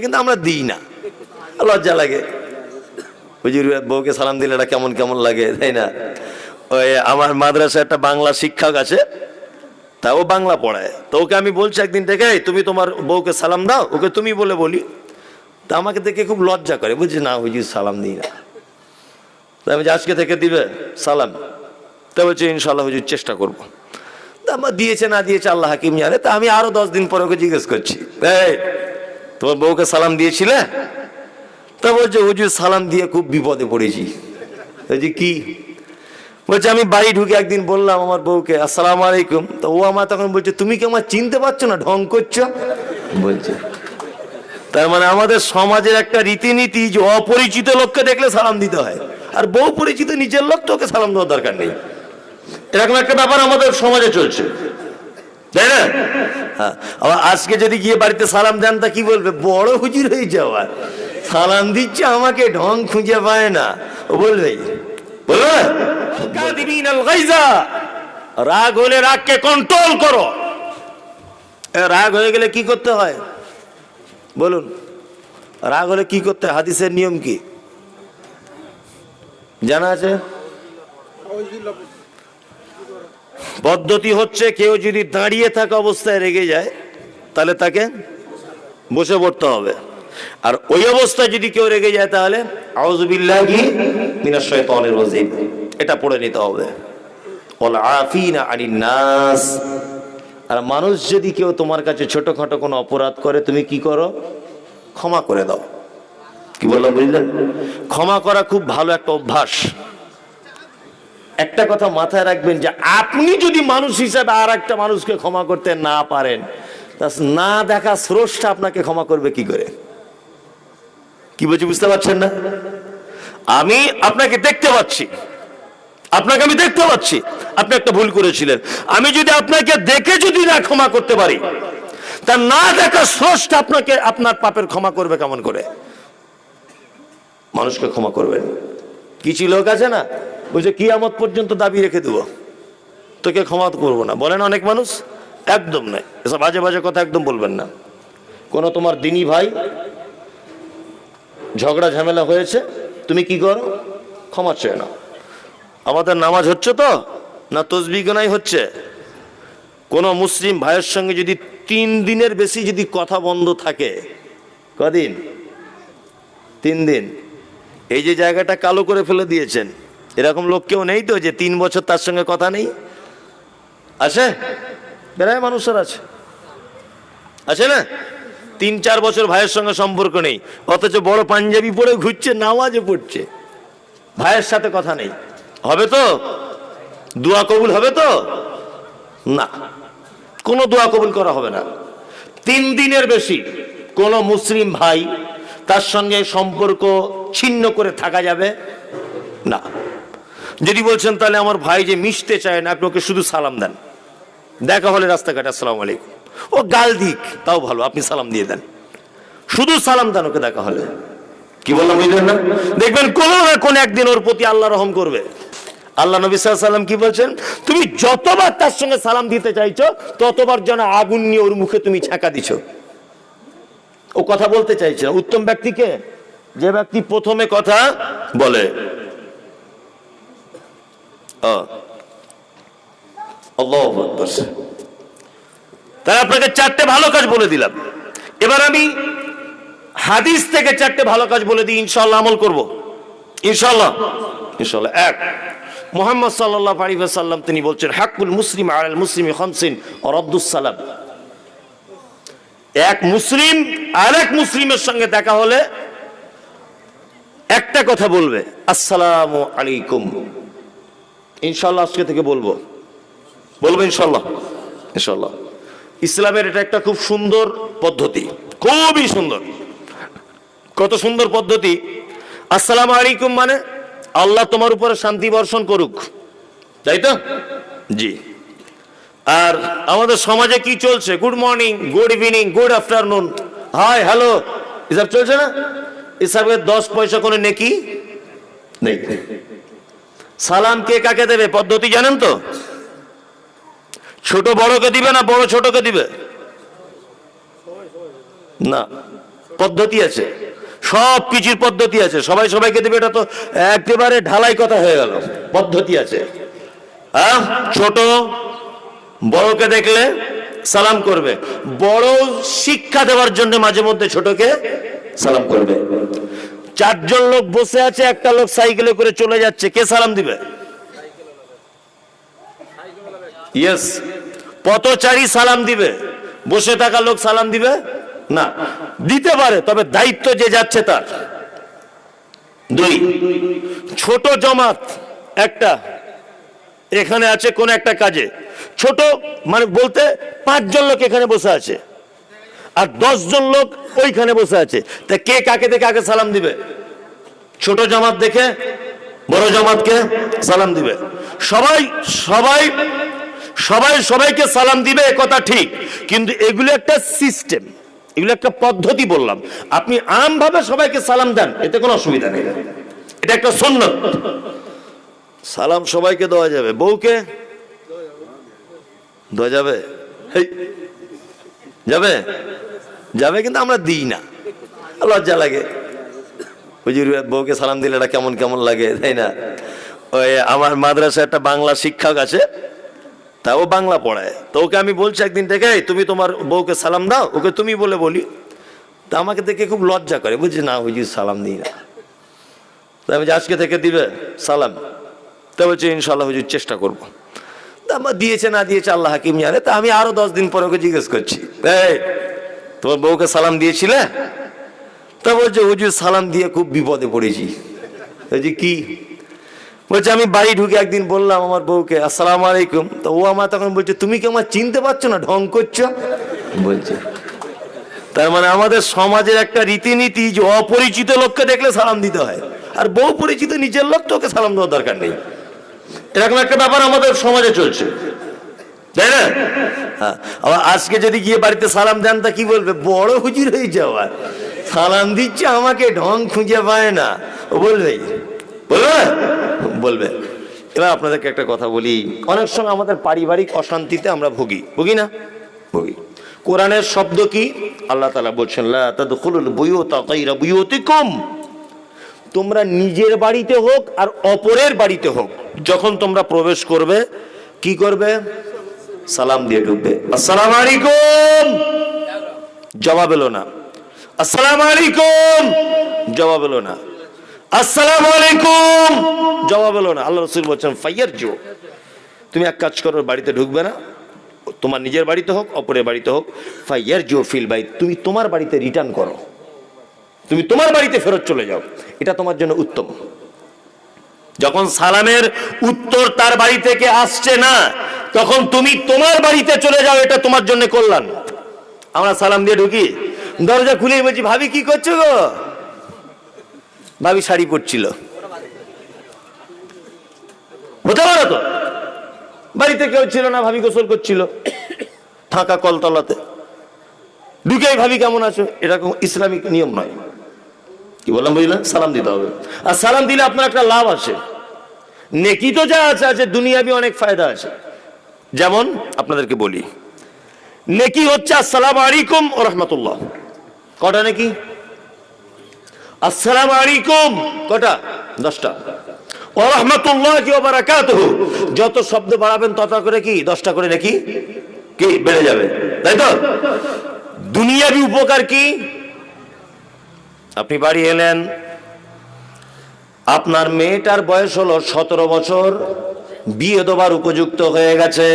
কিন্তু আমরা দিই না। লজ্জা লাগে। হুজুর বউকে সালাম দিলে এটা কেমন কেমন লাগে তাই না? ওই আমার মাদ্রাসা একটা বাংলা শিক্ষক আছে তা ও বাংলা পড়ায়। তো ওকে আমি বলছি একদিন থেকে "এই, তুমি তোমার বউকে সালাম দাও ওকে তুমি বলে বলি। তা আমাকে দেখে খুব লজ্জা করে। বুঝছি না হুজুর সালাম দিই না। আমি আজকে থেকে দিবে সালাম। তা বলছি ইনশাল্লাহ হুজুর চেষ্টা করব। তা আমার দিয়েছে না দিয়েছে আল্লাহ হাকিম জানে। তা আমি আরও দশ দিন পরে ওকে জিজ্ঞেস করছি এই তোমার বউকে সালাম দিয়েছিলে? তা বলছে, হুজুর, সালাম দিয়ে খুব বিপদে পড়েছি। বলছি, কি? বলছে, আমি বাড়ি ঢুকে একদিন বললাম আমার বউকে, আসসালাম আলাইকুম। তো ও আমার তখন বলছে, তুমি কি আমার চিনতে পারছ না, ঢং করছ? বলছে। তার মানে আমাদের সমাজের একটা রীতিনীতি যে অপরিচিত লোককে দেখলে সালাম দিতে হয়, আর বউ পরিচিত নিজের লোক তোকে সালাম দেওয়ার দরকার নেই। এরকম একটা ব্যাপার আমাদের সমাজে চলছে। তাই না? হ্যাঁ। আবার আজকে যদি গিয়ে বাড়িতে সালাম দেন, তা কি বলবে? বড় হুজুর হয়ে যাওয়ার সালাম দিচ্ছে আমাকে, ঢং খুঁজে পায় না। ও বলবে বলবে? রাগ হলে রাগকে কন্ট্রোল করো। রাগ হয়ে গেলে কি করতে হয়? বলুন। রাগ হলে কি করতে হয়? হাদিসের নিয়ম কি? জানা আছে? পদ্ধতি হচ্ছে কেউ যদি দাঁড়িয়ে থাকা অবস্থায় রেগে যায়, তাহলে তাকে বসে পড়তে হবে। আর ওই অবস্থায় যদি কেউ রেগে যায়, তাহলে এটা পড়ে নিতে হবে। আর মানুষ যদি কেউ তোমার কাছে ছোটখাটো কোনো অপরাধ করে, তুমি কি করো? ক্ষমা করে দাও। কি বললাম বুঝলেন ক্ষমা করা খুব ভালো একটা অভ্যাস। একটা কথা মাথায় রাখবেন যে আপনি যদি মানুষ হিসাবে আর একটা মানুষকে ক্ষমা করতে না পারেন না দেখা স্রষ্টা আপনাকে ক্ষমা করবে কি করে? কি বলছি বুঝতে পারছেন না? আমি আপনাকে দেখতে পাচ্ছি। আপনাকে আমি দেখতে পাচ্ছি। আপনি একটা ভুল করেছিলেন। আমি যদি আপনাকে দেখে যদি না ক্ষমা করতে পারি, তা না দেখা স্রষ্টা আপনাকে আপনার পাপের ক্ষমা করবে কেমন করে? মানুষকে ক্ষমা করবেন। কিছু লোক আছে না? বলছে, কিয়ামত পর্যন্ত দাবি রেখে দেবো। তোকে ক্ষমা করব না। বলেন অনেক মানুষ? একদম নয়। এসব বাজে বাজে কথা একদম বলবেন না। কোনো তোমার দিনী ভাই ঝগড়া ঝামেলা হয়েছে? তুমি কি করো? ক্ষমা চেয়ে নাও। আমাদের নামাজ হচ্ছে তো? না তসবি গোনাই হচ্ছে? কোনো মুসলিম ভাইয়ের সঙ্গে যদি তিন দিনের বেশি যদি কথা বন্ধ থাকে, কদিন? তিন দিন। এই যে জায়গাটা কালো করে ফেলে দিয়েছেন, এরকম লোক কেউ নেই তো যে তিন বছর তার সঙ্গে কথা নেই? আছে প্রায় মানুষের আছে। আছে না? তিন চার বছর ভাইয়ের সঙ্গে সম্পর্ক নেই, অথচ বড় পাঞ্জাবি পরে ঘুরছে, নামাজে পড়ছে। ভাইয়ের সাথে কথা নেই। হবে তো? দোয়া কবুল হবে তো? না, কোনো দোয়া কবুল করা হবে না। তিন দিনের বেশি কোনো মুসলিম ভাই তার সঙ্গে সম্পর্ক ছিন্ন করে থাকা যাবে? না। যদি বলছেন তাহলে আমার ভাই যে মিশতে চায় না, আপনি ওকে শুধু সালাম দেন। দেখা হলে রাস্তাঘাটে, আসসালাম আলাইকুম। ও গাল দিক, তাও ভালো, আপনি সালাম দিয়ে দেন। শুধু সালাম দেন ওকে দেখা হলে। কি বললাম, বুঝলেন না? দেখবেন কোনো না কোনো একদিন ওর প্রতি আল্লাহ রহম করবে। আল্লাহ নবী সাল্লাম কি বলছেন? তুমি যতবার তার সঙ্গে সালাম দিতে চাইছো, ততবার যেন আগুন নিয়ে ওর মুখে তুমি ছাঁকা দিছো। ও কথা বলতে চাইছে উত্তম ব্যক্তিকে যে ব্যক্তি প্রথমে কথা বলে। তাই আপনাকে চারটে ভালো কাজ বলে দিলাম। এবার আমি হাদিস থেকে চারটে ভালো কাজ বলে দিই ইনশাল্লাহ আমল করব। ইনশাল্লাহ ইনশাল্লাহ এক, মোহাম্মদ সাল্লাহ আলী সাল্লাম তিনি বলছেন হাকুল মুসলিম আল মুসলিম খমসিন রব্দুস সালাম। এক মুসলিম আর এক মুসলিমের সঙ্গে দেখা হলে একটা কথা বলবে, আসসালামু আলাইকুম। ইনশাল্লাহ আজকে থেকে বলব। বলব ইনশাল্লাহ ইনশাল্লাহ ইসলামের এটা একটা খুব সুন্দর পদ্ধতি, খুবই সুন্দর। কত সুন্দর পদ্ধতি। আসসালাম আলাইকুম মানে আল্লাহ তোমার উপরে শান্তি বর্ষণ করুক। তাই তো? জি। আর আমাদের সমাজে কি চলছে? Good morning, good evening, good afternoon. Hi, hello. এসব চলছে না? এসবের দশ পয়সা করে নেকি? নেই। সালাম কে কাকে দেবে? পদ্ধতি জানেন তো? ছোট বড়কে দিবে না বড় ছোটকে দিবে? না। পদ্ধতি আছে। সব কিছুর পদ্ধতি আছে। সবাই সবাইকে দেবে, এটা তো একেবারে ঢালাই কথা হয়ে গেল। পদ্ধতি আছে। হ্যাঁ? ছোট বড়কে দেখলে সালাম করবে। বড় শিক্ষা দেওয়ার জন্য মাঝে মধ্যে ছোটকে সালাম করবে। চারজন লোক বসে আছে, একটা লোক সাইকেলে করে চলে যাচ্ছে। কে সালাম দিবে? ইয়েস পথচারী সালাম দিবে। বসে থাকা লোক সালাম দিবে? না। দিতে পারে, তবে দায়িত্ব যে যাচ্ছে তার। দুই। ছোট জমাত একটা। এখানে আছে কোন একটা কাজে। ছোট মানে বলতে পাঁচজন লোক এখানে বসে আছে। আর দশ জন লোক ওইখানে বসে আছে। তা কে কাকে দেখে আগে সালাম দিবে? ছোট জামাত দেখে, বড় জামাতকে সালাম দিবে। সবাই সবাই সবাই সবাইকে সালাম দিবে কথা ঠিক। কিন্তু এগুলো একটা সিস্টেম এগুলো একটা পদ্ধতি বললাম। আপনি আমভাবে সবাইকে সালাম দেন, এতে কোনো অসুবিধা নেই। এটা একটা সুন্নত। সালাম সবাইকে দেওয়া যাবে। বউকে? দেওয়া যাবে। যাবে? যাবে কিন্তু আমরা দিই না। লজ্জা লাগে। হুজুর, বউকে সালাম দিলে এটা কেমন কেমন লাগে, তাই না? ওই আমার মাদ্রাসা একটা বাংলা শিক্ষক আছে, তা ও বাংলা পড়ায়। তো ওকে আমি বলছি একদিন থেকে তুমি তোমার বউকে সালাম দাও, ওকে তুমি বলে বলি। তা আমাকে দেখে খুব লজ্জা করে। বুঝছি না হুজুর, সালাম দিই না। আমি আজকে থেকে দিবে, সালাম। তা বলছি ইনশাল্লাহ হুজুর, চেষ্টা করব। তা দিয়েছে, না দিয়েছে, আল্লাহ হাকিম জানে। তা আমি আরও দশ দিন পরে ওকে জিজ্ঞেস করছি। তোমার বউকে সালাম দিয়েছিলে? তা বলছে, হুজুর, সালাম দিয়ে খুব বিপদে পড়েছি। বলছি, কি? বলছে, আমি বাড়ি ঢুকে একদিন বললাম আমার বউকে, আসসালাম আলাইকুম। তো ও আমার তখন বলছে, তুমি কি আমার চিনতে পারছ না, ঢং করছ? বলছে। তার মানে আমাদের সমাজের একটা রীতিনীতি যে অপরিচিত লোককে দেখলে সালাম দিতে হয়। আর বউ পরিচিত নিজের লোক তোকে সালাম দেওয়ার দরকার নেই। এরকম একটা ব্যাপার আমাদের সমাজে চলছে। তাই না? হ্যাঁ। আবার আজকে যদি গিয়ে বাড়িতে সালাম দেন, তা কি বলবে? বড় হুজুর হয়ে যাওয়ার সালাম দিচ্ছে, আমাকে ঢং খুঁজে পায় না। ও বলবে? বলবে? বলবে। এবার আপনাদেরকে একটা কথা বলি। অনেক সময় আমাদের পারিবারিক অশান্তিতে আমরা ভুগি। ভুগি না? ভুগি। কোরআনের শব্দ কি? আল্লাহ তালা বলছেন, লা তাদখুলুল বুয়ুতা গায়রা বুয়ুতিকুম। তোমরা নিজের বাড়িতে হোক আর অপরের বাড়িতে হোক, যখন তোমরা প্রবেশ করবে, কি করবে? সালাম দিয়ে ঢুকবে। আসসালাম আলাইকুম! জবাব এলো না। আসসালাম আলাইকুম! জবাব এলো না। আসসালাম আলাইকুম! জবাব এলো না। আল্লাহ রসুল বলছেন ফাইয়ার জো তুমি এক কাজ করো, বাড়িতে ঢুকবে না। তোমার নিজের বাড়িতে হোক, অপরের বাড়িতে হোক ফাইয়ার জো ফিল বাই তুমি তোমার বাড়িতে রিটার্ন করো। তুমি তোমার বাড়িতে ফেরত চলে যাও। এটা তোমার জন্য উত্তম। যখন সালামের উত্তর তার বাড়ি থেকে আসছে না, তখন তুমি তোমার বাড়িতে চলে যাও, এটা তোমার জন্য কল্যাণ। আমরা সালাম দিয়ে ঢুকি। দরজা খুলে বলছি, ভাবি, কি করছ গো? ভাবি শাড়ি পরছিল। হতে পারে তো? বাড়িতে কেউ ছিল না, ভাবি গোসল করছিল। ফাঁকা কলতলাতে। ঢুকেই ভাবি, কেমন আছো? এটা কোনো ইসলামিক নিয়ম নয়। কি বললাম বুঝলেন সালাম দিতে হবে। আর সালাম দিলে আপনার একটা লাভ আছে নেকি তো যা আছে আছে, দুনিয়াবি অনেক ফায়দা আছে। যেমন আপনাদেরকে বলি, নেকি হচ্ছে আসসালাম আলাইকুম ও রহমতুল্লাহ। কটা নাকি? আসসালাম আলাইকুম। কটা? দশটা। ও রহমতুল্লাহ কি বারাকাত যত শব্দ বাড়াবেন তত করে কি? দশটা করে নাকি? কি? বেড়ে যাবে। তাই তো? দুনিয়াবি উপকার কি? আপনি বাড়ি এলেন। আপনার মেয়েটার বয়স হলো সতেরো বছর। বিয়ে দেবার উপযুক্ত হয়ে গেছে।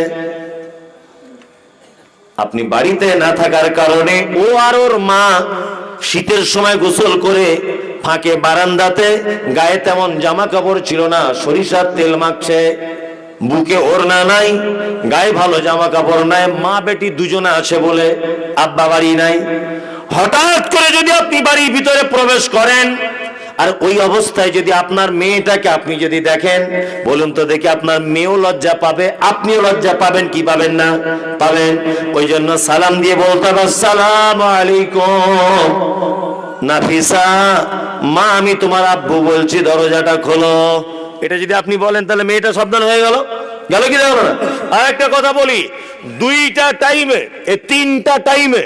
আপনি বাড়িতে না থাকার কারণে ও আর ওর মা শীতের সময় গোসল করে ফাঁকে বারান্দাতে গায়ে তেমন জামা কাপড় ছিল না, সরিষার তেল মাখছে। বুকে ওড়না নাই, গায়ে ভালো জামা কাপড় নাই, মা বেটি দুজনে আছে বলে আব্বা বাড়ি নাই। হঠাৎ করে যদি আপনি বাড়ির ভিতরে প্রবেশ করেন, আর ওই অবস্থায় যদি আপনার মেয়েটাকে আপনি যদি দেখেন, বলুন তো দেখি আপনার মেয়েও লজ্জা পাবে, আপনিও লজ্জা পাবেন, কি পাবেন না? পাবেন। ওই জন্য সালাম দিয়ে বলতে হবে সালাম আলাইকুম। নাফিসা, মা, আমি তোমার আব্বু বলছি, দরজাটা খোলো। এটা যদি আপনি বলেন, তাহলে মেয়েটা সাবধান হয়ে গেল। গেল কি গেল না? আর একটা কথা বলি, দুইটা টাইমে এই তিনটা টাইমে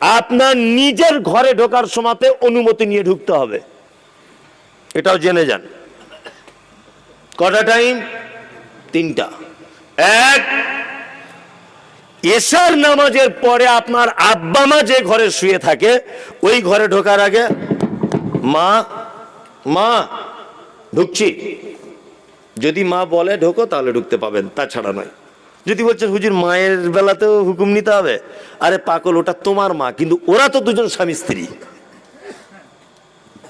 আপনার নিজের ঘরে ঢোকার সময়তে অনুমতি নিয়ে ঢুকতে হবে। এটাও জেনে যান। কটা টাইম তিনটা। এক, এশার নামাজের পরে আপনার আব্বা মা যে ঘরে শুয়ে থাকে, ওই ঘরে ঢোকার আগে, মা মা, ঢুকছি। যদি মা বলে ঢোকো, তাহলে ঢুকতে পাবেন, তাছাড়া নয়। যদি বলছেন হুজুর মায়ের বেলাতেও হুকুম নিতে হবে, আরে পাকল ওটা তোমার মা, কিন্তু ওরা তো দুজন স্বামী স্ত্রী।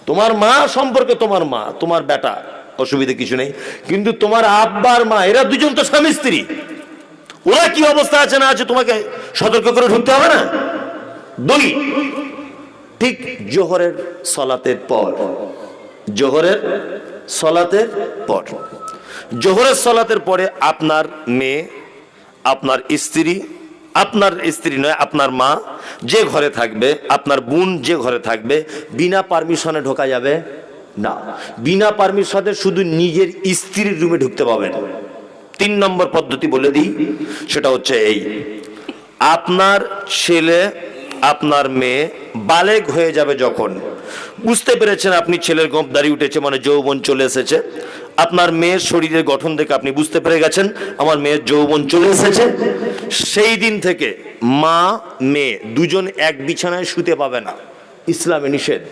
তোমার মা সম্পর্কে তোমার মা, তোমার বেটা, অসুবিধা কিছু নেই। কিন্তু তোমার আব্বার মা, এরা দুজন তো স্বামী স্ত্রী। ওরা কি অবস্থা আছে না আছে তোমাকে সতর্ক করে ঢুকতে হবে না? দুই। ঠিক জোহরের সলাতের পর, জোহরের সলাতের পর, জোহরের সলাতের পরে আপনার মেয়ে আপনার স্ত্রী আপনার স্ত্রী নয়, আপনার মা যে ঘরে থাকবে, আপনার বোন যে ঘরে থাকবে, বিনা পারমিশনে ঢোকা যাবে? না। বিনা পারমিশনে শুধু নিজের স্ত্রীর রুমে ঢুকতে পাবেন। তিন নম্বর পদ্ধতি বলে দিই, সেটা হচ্ছে এই। আপনার ছেলে, আপনার মেয়ে বালেগ হয়ে যাবে যখন। বুঝতে পেরেছেন আপনি ছেলের গোপ দাঁড়িয়ে উঠেছে মানে যৌবন চলে এসেছে। আপনার মেয়ের শরীরের গঠন দেখে আপনি বুঝতে পেরে গেছেন, আমার মেয়ের যৌবন চলে এসেছে। সেই দিন থেকে মা, মেয়ে দুজন এক বিছানায় শুতে পাবে না। ইসলামে নিষেধ।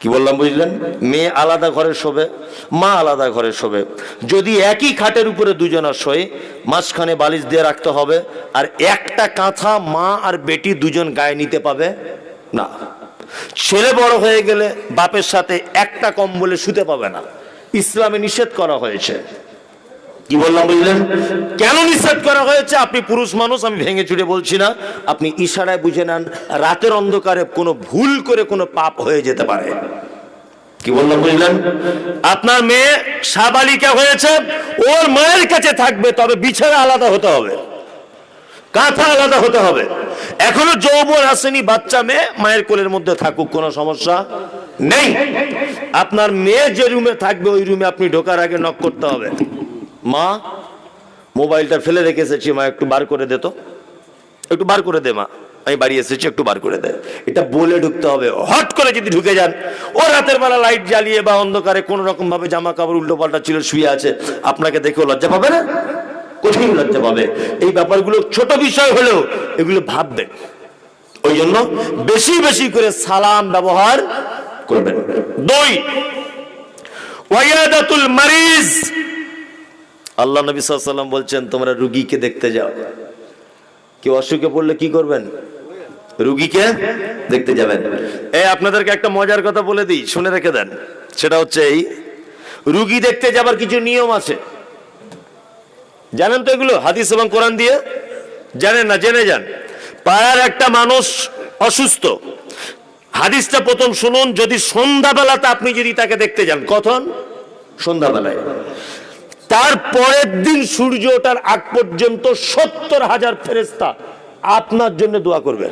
কি বললাম, বুঝলেন? মেয়ে আলাদা ঘরে শোবে, মা আলাদা ঘরে শোবে। যদি একই খাটের উপরে দুজনা শোয়, মাঝখানে বালিশ দিয়ে রাখতে হবে, আর একটা কাঁথা মা আর বেটি দুজন গায়ে নিতে পাবে, না। ছেলে বড় হয়ে গেলে বাপের সাথে একটা কম্বলে শুতে পাবে না। ইসলামে নিষেধ করা হয়েছে। কি বললাম বুঝলেন? কেন নিষেধ করা হয়েছে? আপনি পুরুষ মানুষ, আমি ভেঙে চুড়ে বলছি না। আপনি ইশারায় বুঝে নেন, রাতের অন্ধকারে কোনো ভুল করে কোনো পাপ হয়ে যেতে পারে। কি বললাম বুঝলেন? আপনার মেয়ে সাবালিকা হয়েছে, ওর মায়ের কাছে থাকবে, তবে বিছানা আলাদা হতে হবে। কাঁথা আলাদা হতে হবে। এখনও যৌবন আসেনি, বাচ্চা মেয়ে মায়ের কোলের মধ্যে থাকুক, কোনো সমস্যা? নেই। আপনার মেয়ে যে রুমে থাকবে, ওই রুমে আপনি ঢোকার আগে নক করতে হবে। মা, মোবাইলটা ফেলে রেখে এসেছি, মা, একটু বার করে দে তো। একটু বার করে দে, মা। আমি বাড়ি এসেছি, একটু বার করে দে। এটা বলে ঢুকতে হবে। হট করে যদি ঢুকে যান, ও রাতের বেলা লাইট জ্বালিয়ে বা অন্ধকারে কোন রকম ভাবে জামা কাপড় উল্টো পাল্টা ছিল, শুয়ে আছে, আপনাকে দেখেও লজ্জা পাবে না? কঠিন লজ্জা পাবে। এই ব্যাপারগুলো ছোট বিষয় হলেও এগুলো ভাববে। ওই জন্য বেশি বেশি করে সালাম ব্যবহার করবেন। দুই, ওয়াইয়াদাতুল মারিজ। আল্লাহ নবী সাল্লাম বলছেন, তোমরা রুগীকে দেখতে যাও। কেউ অসুখে পড়লে কি করবেন? রুগীকে দেখতে যাবেন। এই আপনাদেরকে একটা মজার কথা বলে দিই, শুনে রেখে দেন। সেটা হচ্ছে এই, রুগী দেখতে যাবার কিছু নিয়ম আছে। জানেন তো এগুলো? হাদিস এবং কোরআন দিয়ে? জানেন না? জেনে যান। পাড়ার একটা মানুষ অসুস্থ হাদিসটা প্রথম শুনুন, যদি সন্ধ্যাবেলাতে আপনি যদি তাকে দেখতে যান। কখন সন্ধ্যাবেলায়। তার পরের দিন সূর্য ওঠার আগ পর্যন্ত সত্তর হাজার ফেরেস্তা আপনার জন্য দোয়া করবে।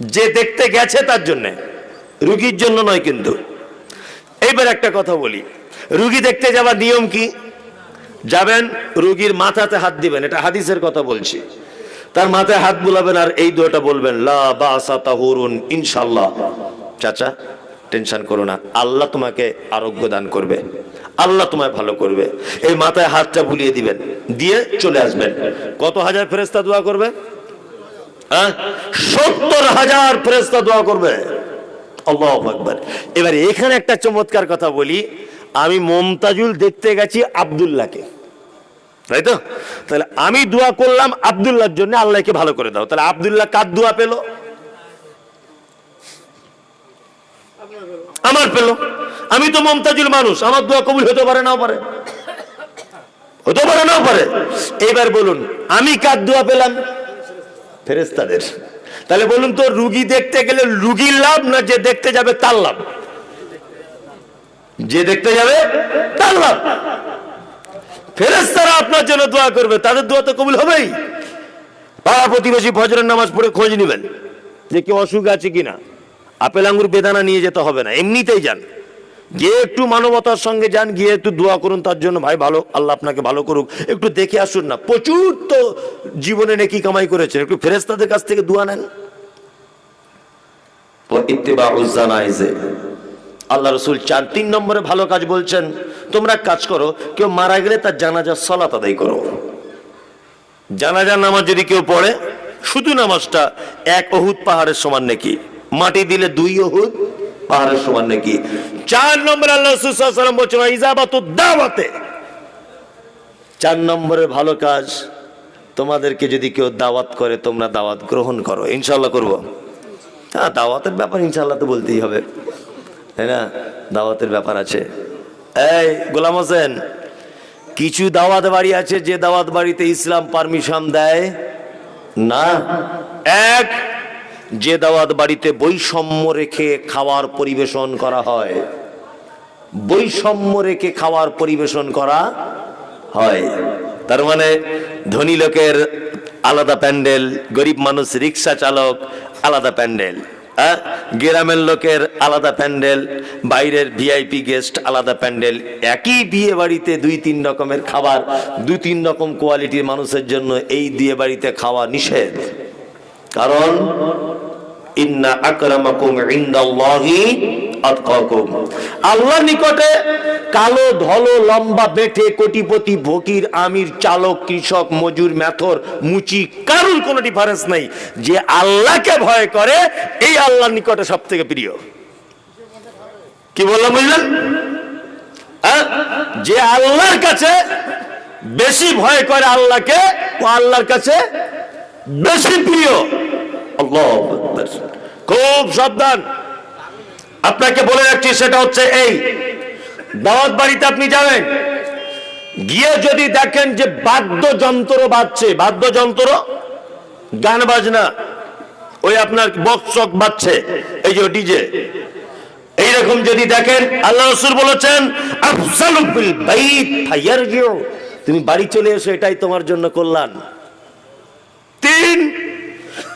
যে দেখতে গেছে তার জন্য। রুগীর জন্য নয় কিন্তু। এইবার একটা কথা বলি। রুগী দেখতে যাওয়ার নিয়ম কি? যাবেন, রুগীর মাথাতে হাত দিবেন, এটা হাদিসের কথা বলছি। তার মাথায় হাত বুলাবেন আর এই দোয়াটা বলবেন, লা তাহুরুন ইনশাল্লাহ চাচা, টেনশন করো না, আল্লাহ তোমাকে আরোগ্য দান করবে, আল্লাহ তোমায় ভালো করবে। এই মাথায় হাতটা বুলিয়ে দিবেন, দিয়ে চলে আসবেন। কত হাজার ফেরেস্তা দোয়া করবে? হ্যাঁ? সত্তর হাজার ফেরেস্তা দোয়া করবে। এবার এখানে একটা চমৎকার কথা বলি, আমি মমতাজুল দেখতে গেছি আব্দুল্লাহকে। তাই তো তাহলে আমি দোয়া করলাম আব্দুল্লাহর জন্য আল্লাহকে ভালো করে দাও। তাহলে আব্দুল্লাহ কার দোয়া পেল? আমার পেল। আমি তো মমতাজুল মানুষ, আমার দোয়া কবুল হতে পারে নাও পারে। হতে পারে নাও পারে। এবার বলুন, আমি কার দোয়া পেলাম? ফেরেস্তাদের তাহলে বলুন তো, রুগী দেখতে গেলে রুগীর লাভ না যে দেখতে যাবে তার লাভ? যে দেখতে যাবে তার লাভ। ফেরেস্তারা আপনার জন্য দোয়া করবে, তাদের দোয়া তো কবুল হবেই। পাড়া প্রতিবেশী ফজরের নামাজ পড়ে খোঁজ নেবেন যে কেউ অসুখ আছে কিনা। আপেল আঙ্গুর বেদানা নিয়ে যেতে হবে না, এমনিতেই যান। গিয়ে একটু মানবতার সঙ্গে যান, গিয়ে একটু দোয়া করুন, তার জন্য ভাই ভালো, আল্লাহ আপনাকে ভালো করুক। একটু দেখে আসুন না, প্রচুর তো জীবনে নেকি কামাই করেছেন, একটু ফেরেস্তাদের কাছ থেকে দোয়া নেন। ও ইত্তিবাউজ জানাইজে। আল্লাহ রসুল চার, তিন নম্বরে ভালো কাজ বলছেন, তোমরা কাজ করো, কেউ মারা গেলে তার জানাজা সলাত আদায় করো। জানাজার নামাজ যদি কেউ পড়ে, শুধু নামাজটা এক অহুদ পাহাড়ের সমান নাকি? মাটি দিলে দুই অহুদ পাহাড়ের সমান নাকি? চার নম্বর আল্লাহ রসুল সাল্লাল্লাহু আলাইহি বলছেন ইজাবাতু দাওয়াতে। চার নম্বরের ভালো কাজ, তোমাদেরকে যদি কেউ দাওয়াত করে, তোমরা দাওয়াত গ্রহণ করো। ইনশাল্লাহ করব। হ্যাঁ দাওয়াতের ব্যাপার ইনশাল্লাহ তো বলতেই হবে। তাই না? দাওয়াতের ব্যাপার আছে। এই, গোলাম হোসেন, কিছু দাওয়াত বাড়ি আছে যে দাওয়াত বাড়িতে ইসলাম পারমিশন দেয়? না। এক, যে দাওয়াত বাড়িতে বৈষম্য রেখে খাওয়ার পরিবেশন করা হয়। বৈষম্য রেখে খাওয়ার পরিবেশন করা হয়। তার মানে ধনী লোকের আলাদা প্যান্ডেল, গরিব মানুষ রিক্সা চালক, আলাদা প্যান্ডেল। হ্যাঁ? গ্রামের লোকের আলাদা প্যান্ডেল, বাইরের ভিআইপি গেস্ট আলাদা প্যান্ডেল একই বিয়ে বাড়িতে দুই তিন রকমের খাবার, দুই তিন রকম কোয়ালিটির মানুষের জন্য এই বিয়ে বাড়িতে খাওয়া নিষেধ কারণ ইন্না আকরামাকুম ইনদাল্লাহি আতকাকুম। আল্লাহ নিকটে কালো, ধলো, লম্বা বেঠে কোটিপতি, ভকির, আমির, চালক, কৃষক, মজুর মেথর মুচি, কারুর কোনো ডিফারেন্স নাই। যে আল্লাহকে ভয় করে, এই আল্লাহর নিকটে সব থেকে প্রিয়। কি বললাম বুঝলেন? হ্যাঁ? যে আল্লাহর কাছে বেশি ভয় করে আল্লাহকে আল্লাহর কাছে বেশি প্রিয়। আল্লাহু। খুব সাবধান। আপনাকে বলে রাখছি, সেটা হচ্ছে এই। দাওয়াত বাড়িতে আপনি যাবেন, গিয়ে যদি দেখেন যে বাদ্যযন্ত্র বাজছে, বাদ্যযন্ত্র গান বাজনা, ওই আপনার বক্সক বাজছে, এই যে ডিজে। এইরকম যদি দেখেন, আল্লাহ রসুল বলেছেন তুমি বাড়ি চলে এসো, এটাই তোমার জন্য কল্যাণ। তিন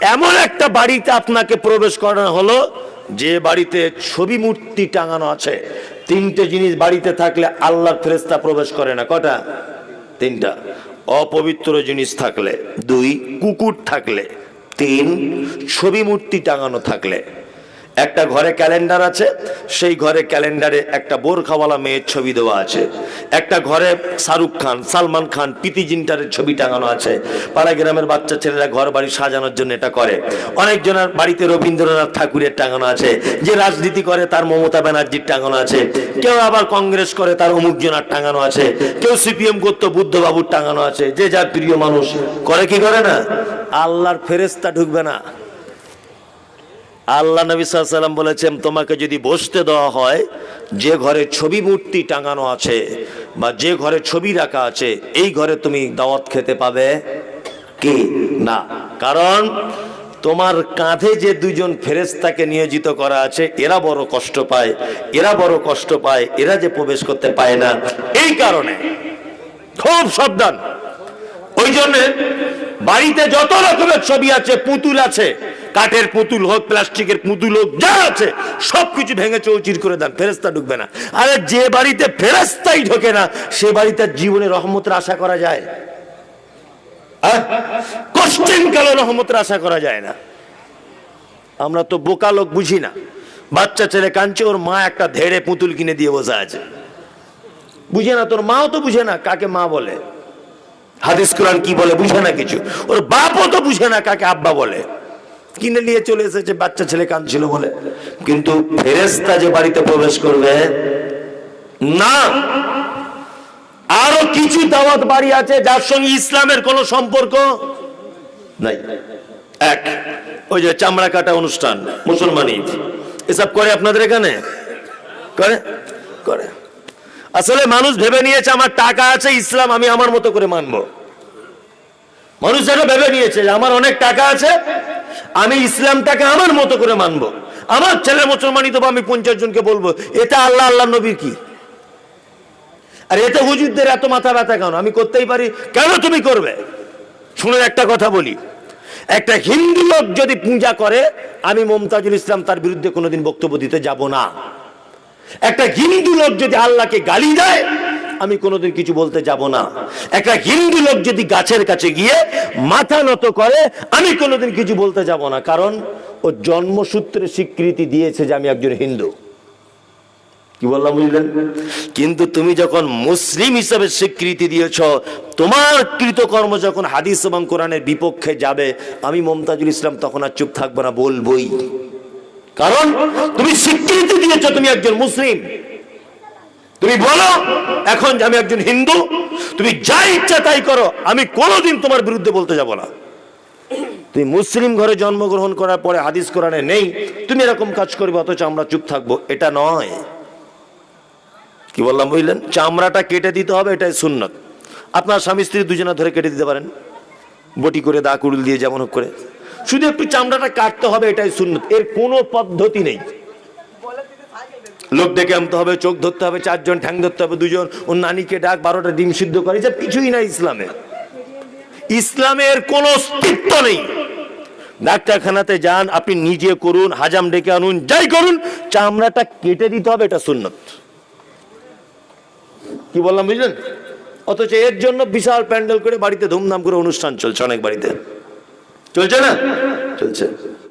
এমন একটা বাড়িতে আপনাকে প্রবেশ করানো হলো, যে বাড়িতে ছবি মূর্তি টাঙানো আছে। তিনটে জিনিস বাড়িতে থাকলে আল্লাহর ফেরেস্তা প্রবেশ করে না। কটা? তিনটা। অপবিত্র জিনিস থাকলে। দুই, কুকুর থাকলে। তিন, ছবি মূর্তি টাঙানো থাকলে। একটা ঘরে ক্যালেন্ডার আছে, সেই ঘরে ক্যালেন্ডারে একটা বোরখাওয়ালা মেয়ের ছবি দেওয়া আছে। একটা ঘরে শাহরুখ খান, সালমান খান, প্রীতি জিন্টারের ছবি টাঙানো আছে। পাড়া গ্রামের বাচ্চা ছেলেরা ঘর বাড়ি সাজানোর জন্য এটা করে। অনেকজনের বাড়িতে রবীন্দ্রনাথ ঠাকুরের টাঙানো আছে। যে রাজনীতি করে তার মমতা ব্যানার্জির টাঙানো আছে। কেউ আবার কংগ্রেস করে তার অমুকজনার টাঙানো আছে। কেউ সিপিএম করতো বুদ্ধবাবুর টাঙানো আছে। যে যার প্রিয় মানুষ, করে কি করে না? আল্লাহর ফেরেস্তা ঢুকবে না। আল্লাহ নবী সাল্লাম বলেছেন, তোমাকে যদি বসতে দেওয়া হয়, যে ঘরে ছবি মূর্তি টাঙানো আছে বা যে ঘরে ছবি রাখা আছে, এই ঘরে তুমি দাওয়াত খেতে পাবে কি না? কারণ তোমার কাঁধে যে দুজন ফেরেস্তাকে নিয়োজিত করা আছে, এরা বড় কষ্ট পায়, এরা বড় কষ্ট পায়, এরা যে প্রবেশ করতে পায় না, এই কারণে খুব সাবধান। ওই জন্য বাড়িতে যত রকমের ছবি আছে, পুতুল আছে, কাঠের পুতুল হোক, প্লাস্টিকের পুতুল হোক, যা আছে, সবকিছু ভেঙে চৌচির করে দেন ফেরেস্তা ঢুকবে না। আরে যে বাড়িতে ফেরেস্তাই ঢোকে না, সে বাড়িতে জীবনে রহমতের আশা করা যায়? কষ্টিন কালো রহমতের আশা করা যায় না? আমরা তো বোকা লোক বুঝি না। বাচ্চা ছেলে কাঁদছে, ওর মা একটা ধেড়ে পুতুল কিনে দিয়ে বসে আছে। বুঝে না, তোর মাও তো বুঝে না, কাকে মা বলে? হাদিস কোরআন কি বলে বুঝে না কিছু? ওর বাপও তো বুঝে না কাকে আব্বা বলে। কিনে নিয়ে চলে এসেছে, বাচ্চা ছেলে কাঁদছিল বলে। কিন্তু ফেরেস্তা যে বাড়িতে প্রবেশ করবে, না। আরও কিছু দাওয়াত বাড়ি আছে যার সঙ্গে ইসলামের কোনো সম্পর্ক নাই। এক, ওই যে চামড়া কাটা অনুষ্ঠান মুসলমানি এসব করে আপনাদের এখানে? করে? করে। আসলে মানুষ ভেবে নিয়েছে, আমার টাকা আছে, ইসলাম আমি আমার মতো করে মানবো। মানুষ যেন ভেবে নিয়েছে আমার অনেক টাকা আছে, আমি ইসলামটাকে আমার মতো করে মানবো। আমার ছেলে মুসলমানই তো আমি পঞ্চাশ জনকে বলব, এটা আল্লাহ আল্লাহ নবীর কি? আর এতে হুজুরদের এত মাথা ব্যথা কেন? আমি করতেই পারি, কেন তুমি করবে? শুনে একটা কথা বলি, একটা হিন্দু লোক যদি পূজা করে, আমি মমতাজুল ইসলাম তার বিরুদ্ধে কোনোদিন বক্তব্য দিতে যাব না। একটা হিন্দু লোক যদি আল্লাহকে গালি দেয়, আমি কোনোদিন কিছু বলতে যাব না। একটা হিন্দু লোক যদি গাছের কাছে গিয়ে মাথা নত করে, আমি কোনোদিন কিছু বলতে যাব না, কারণ ও জন্মসূত্রে স্বীকৃতি দিয়েছে যে আমি একজন হিন্দু। কি বললাম বুঝলেন? কিন্তু তুমি যখন মুসলিম হিসাবে স্বীকৃতি দিয়েছ, তোমার কৃতকর্ম যখন হাদিস এবং কোরআনের বিপক্ষে যাবে, আমি মমতাজুল ইসলাম তখন আর চুপ থাকব না, বলবই। কারণ তুমি স্বীকৃতি দিয়েছ তুমি একজন মুসলিম। তুমি বলো, এখন যে আমি একজন হিন্দু, তুমি যা ইচ্ছা তাই করো, আমি কোনোদিন তোমার বিরুদ্ধে বলতে যাব না। তুমি মুসলিম ঘরে জন্মগ্রহণ করার পরে হাদিস কোরআনে নেই, তুমি এরকম কাজ করবে, অথচ আমরা চুপ থাকব, এটা নয়। কি বললাম, বুঝলেন? চামড়াটা কেটে দিতে হবে, এটাই সুন্নত। আপনার স্বামী স্ত্রী দুজনে ধরে কেটে দিতে পারেন। বটি করে দা কুড়ুল দিয়ে যেমন হোক করে। শুধু একটু চামড়াটা কাটতে হবে, এটাই সুন্নত। এর কোনো পদ্ধতি নেই। লোক ডেকে আনতে হবে, চোখ ধরতে হবে, চারজন ঠ্যাং ধরতে হবে, দুজন, ও নানিকে ডাক, বারোটা ডিম সিদ্ধ করে যে কিছুই না ইসলামে। ইসলামের কোনো অস্তিত্ব নেই। ডাক্তারখানাতে যান, আপনি নিজে করুন, হাজাম ডেকে আনুন, যাই করুন, চামড়াটা কেটে দিতে হবে, এটা সুন্নত। কি বললাম, বুঝলেন? অথচ এর জন্য বিশাল প্যান্ডেল করে বাড়িতে ধুমধাম করে অনুষ্ঠান চলছে অনেক বাড়িতে। চলছে না চলছে